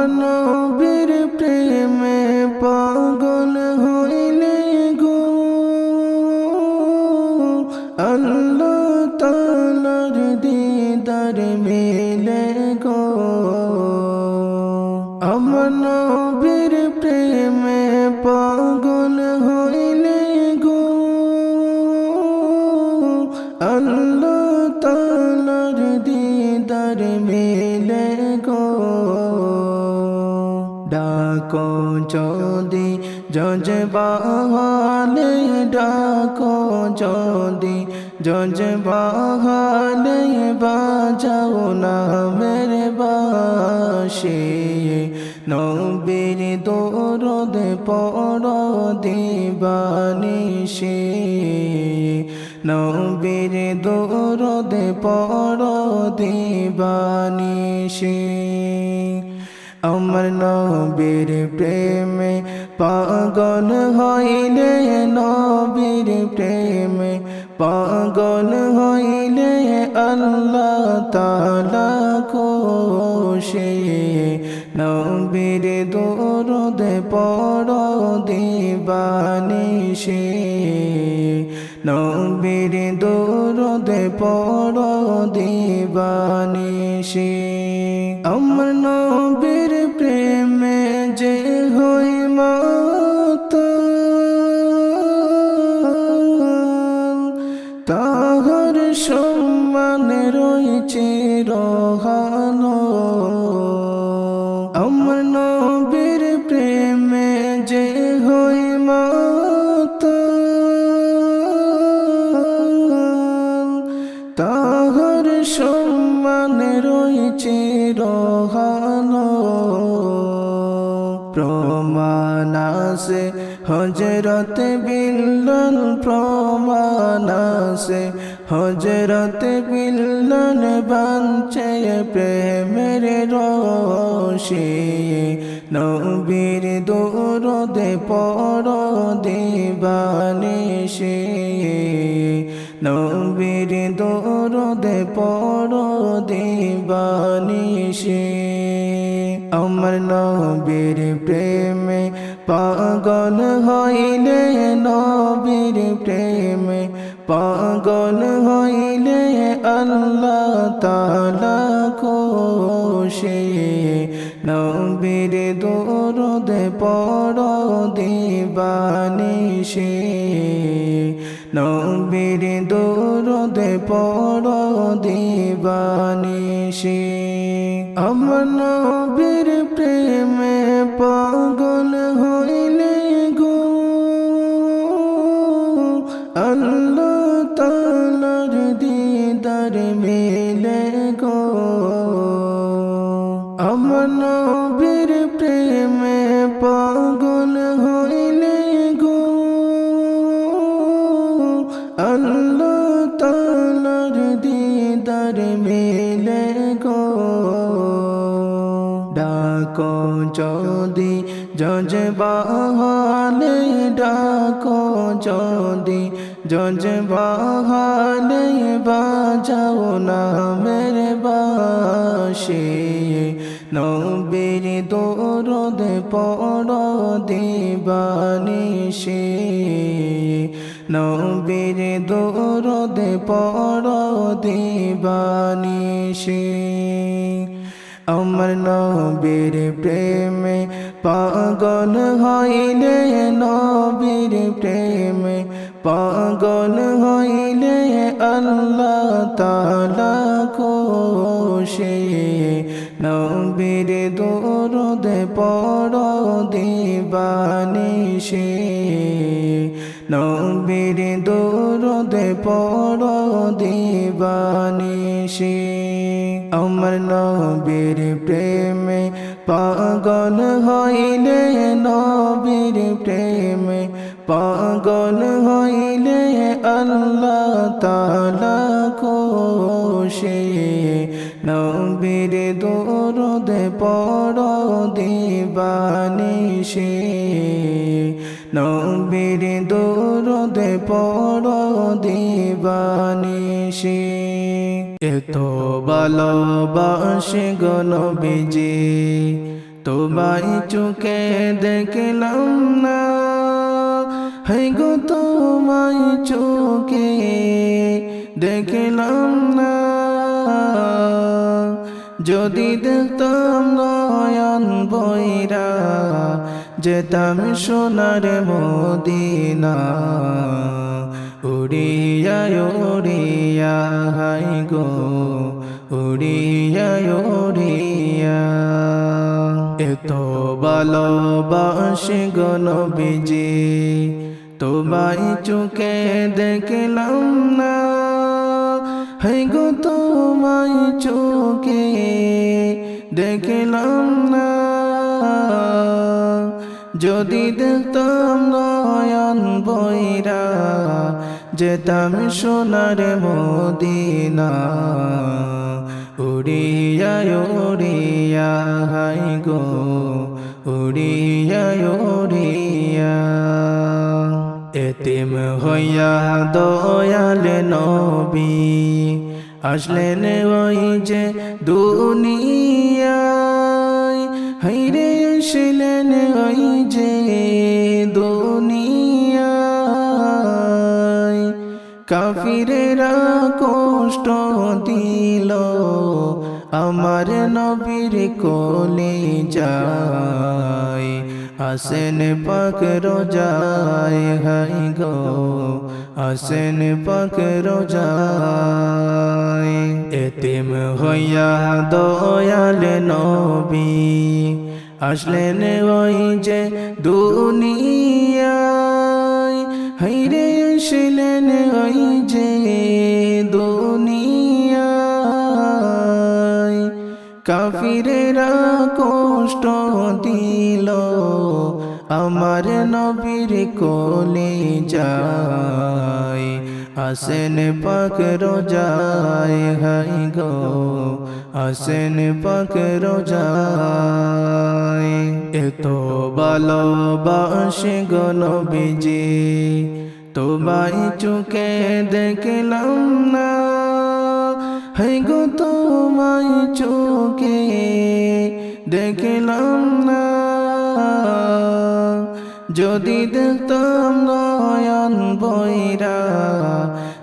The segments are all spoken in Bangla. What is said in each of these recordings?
আমার যদি জজবাহালে ডাকো যদি জজবাহালে বাজাও না মেরে বাসে। নবীর দরদ পড় দিবানিসে নবীর দরদ পড় দিবানিসে আমার নবীর প্রেমে পাগল হইলে নবীর প্রেমে পাগল হইলে আল্লাহ তালা কোশে নবীর দরদ পড় দিবানিসে নবীর দরদ পড় দিবানিসে সম্মান রয়েছে রহানো প্রমাণাসে হজরত বিল্লাল প্রমাণাসে হজরত বিল্লাল বাঞ্চে প্রেমের রশে। নবীর দৌরদে পড় দিবানিসে নবীর দৌরদে দিবানিসে আমার নবীর প্রেমে পাগল হইলে, নবীর প্রেমে পাগল হইলে আল্লাহ তালা কোশে নবীর দৌরদে পড় দিবানিসে দিবানিসে আমার নবীর যদি জজবাহালে ডাকো যদি জজবাহালে বাজাও না মেরে বাসে নবীর দরদ পড় দিবানিসে নবীর দরদ পড় দিবানিসে আমার নবীর প্রেমে পাগল হইলে নবীর প্রেমে, পাগল হইলে আল্লাহ তালা কোশে নবীর দরদ পড় দিবানিসে নবীর দরদ পড় দিবানিসে আমার নবীর প্রেমে পাগল হইলে নবীর প্রেমে, পাগল হইলে আল্লাহ তালা কোশে নবীর দরদ পড় দিবানিসে নবীর দরদ পড় দিবানিসে এত ভালোবাসে গনবীজি তোমায় চোখে দেখলাম না। হাই গো তোমায় চোখে দেখলাম না। যদি দেখতাম নয়ন বইরা যেতাম সোনার মদিনা, উড়িয়া উড়িয়া, হাই গো, উড়িয়া উড়িয়া। এত ভালোবাসি গণবিজি তোমায় চোখে দেখলাম না। হাই গো, তোমায় চোখে দেখলাম যদি দেখতাম নয়ন বইরা যেতাম সোনার মদিনা। উড়িয়া উড়িয়া, হাই গো, উড়িয়া উড়িয়া। এতিম হইয়া দয়াল নবী, আসলেন ওই যে দুনিয়ায়। হাইরে আসলেন কাফিরেরা কষ্ট দিল। আমার নবীর কোলে যায়। আসেন পাক রোজায়, হাই গো। আসেন পাক রোজায়। এতিম হইয়া দয়াল নবী। আসলেন ওই যে দুনিয়ায় কষ্ট দিল। আমার নবীর কোলে যায় আসেন পাক রোজায়, হাই গো। আসেন পাক রোজায়। এত ভালোবাসে গো নবীজি, তোমায় চুকে দেখলাম না। হাই গো, তোমায় চোখে দেখলাম না। যদি দেখতাম নয়ন বইরা,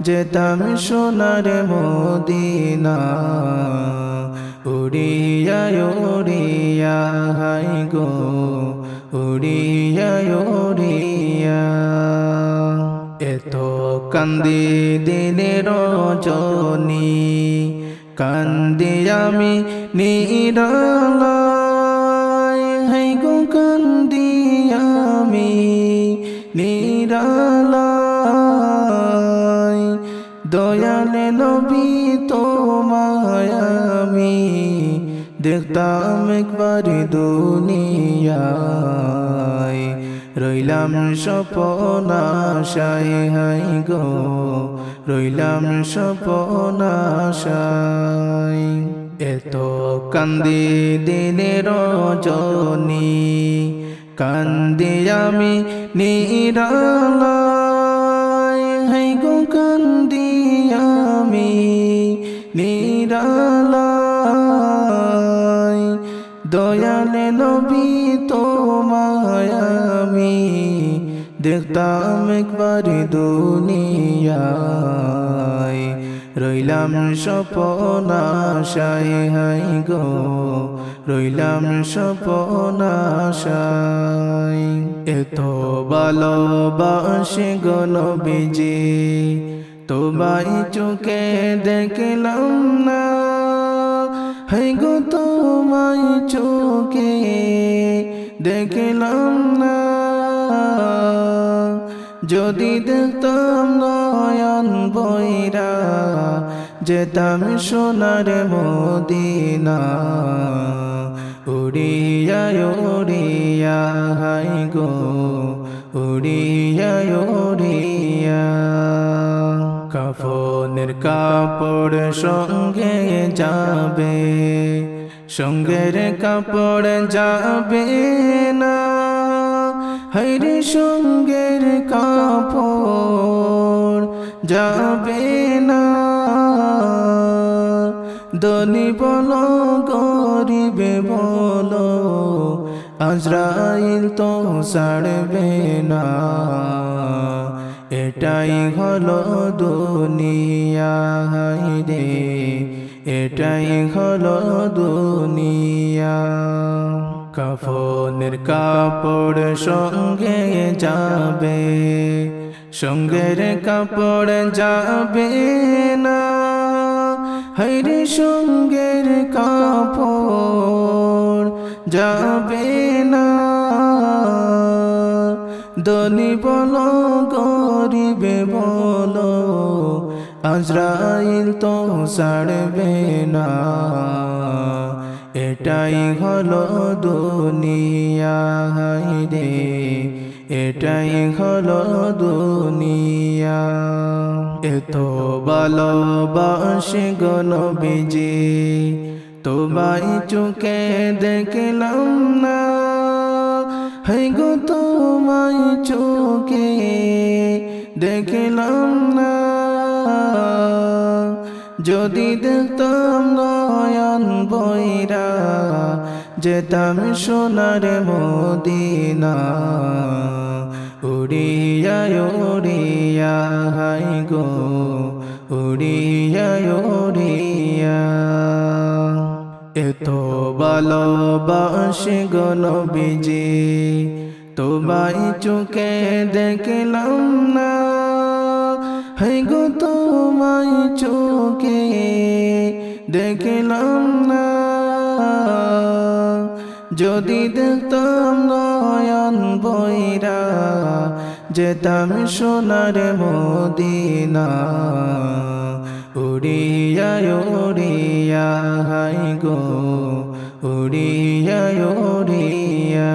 যেতাম সোনার মদিনা। উড়িয়া উড়িয়া, হাই গো, উড়িয়া উড়িয়া। এত কান্দি দিনের রজনী, কান্দি আমি নিরালায় দেখতাম একবার দুনিয়ায়। রইলাম সপনাশায় হাই গো, রইলাম সপনাশায় এত কান্দি দিনের রজনী, কান্দি আমি নিরালায়। হাই গো, কান্দি আমি নিরালায়। নবী তোমায় আমি দেখতাম একবার দুনিয়ায়। রইলাম সপনাশায় হাই গো, রইলাম সপনাশায় এত ভালোবাসে গো নবীজি তোমায় চোখে দেখলাম না। গো তোমায় চোখে, দেখলাম না। যদি দেখতাম নয়ন বইরা, যেতাম সোনার মদিনা। উড়িয়া উড়িয়া হাই গো উড়িয়া উড়িয়া। কাফনের কাপড় সঙ্গে যাবে, সঙ্গের কাপড় যাবে না। হরে সঙ্গের কাপড় যাবে না। ধনী বলো, গরিবে বলো, আজরাইল তো ছাড়বে না। এটাই হলো দুনিয়া রে। এটাই হলো দুনিয়া। কাফনের কাপড় সঙ্গে যাবে, সঙ্গের কাপড় যাবে না। হরে সঙ্গের কাপড় যাবে না। দনি বলো, গরিবে বলো, আজরাইল তো ছাড়বে না। এটাই হলো দুনিয়া রে। এটাই হলো দুনিয়া। এত ভালোবাসি গণবিজি তোমায় চোখে দেখলাম না। গো তোমায় চোখে দেখলাম না। যদি দেখতাম নয়ন বইরা, যেতাম সোনার মদিনা। উড়িয়া উড়িয়া হাই গো, উড়িয়া। ভালোবাসি গণবিজি তোমায় চোখে দেখলাম না। হাই গো তোমায় চোখে দেখলাম না। যদি দেখতাম নয়ন বইরা, যেতাম সোনার মদিনা। উড়িয়া উড়িয়া, হাই গো। উড়িয়া উড়িয়া।